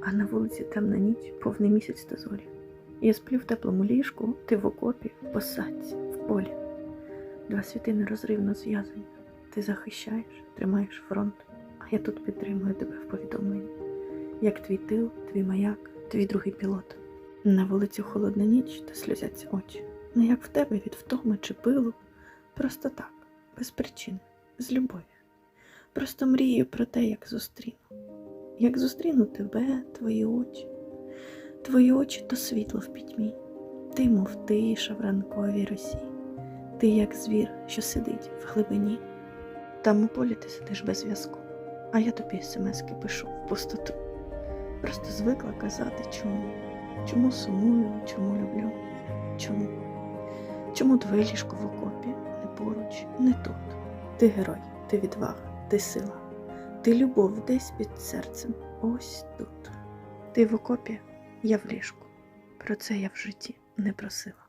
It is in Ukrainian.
а на вулиці темна ніч, повний місяць та зорі. Я сплю в теплому ліжку, ти в окопі, в посадці, в полі. Два світи нерозривно зв'язані. Ти захищаєш, тримаєш фронт, а я тут підтримую тебе в повідомленні. Як твій тил, твій маяк, твій другий пілот. На вулиці холодна ніч та сльозяться очі. Не як в тебе від втоми чи пилу. Просто так, без причин, з любові. Просто мрію про те, як зустріну. Як зустріну тебе, твої очі. Твої очі то світло в пітьмі. Ти, мов тиша в ранковій росі. Ти як звір, що сидить в глибині. Там у полі ти сидиш без зв'язку, а я тобі смски пишу в пустоту. Просто звикла казати чому. Чому сумую, чому люблю, чому? Чому твоє ліжко в окопі, не поруч, не тут? Ти герой, ти відвага, ти сила, ти любов десь під серцем, ось тут. Ти в окопі, я в ліжку. Про це я в житті не просила.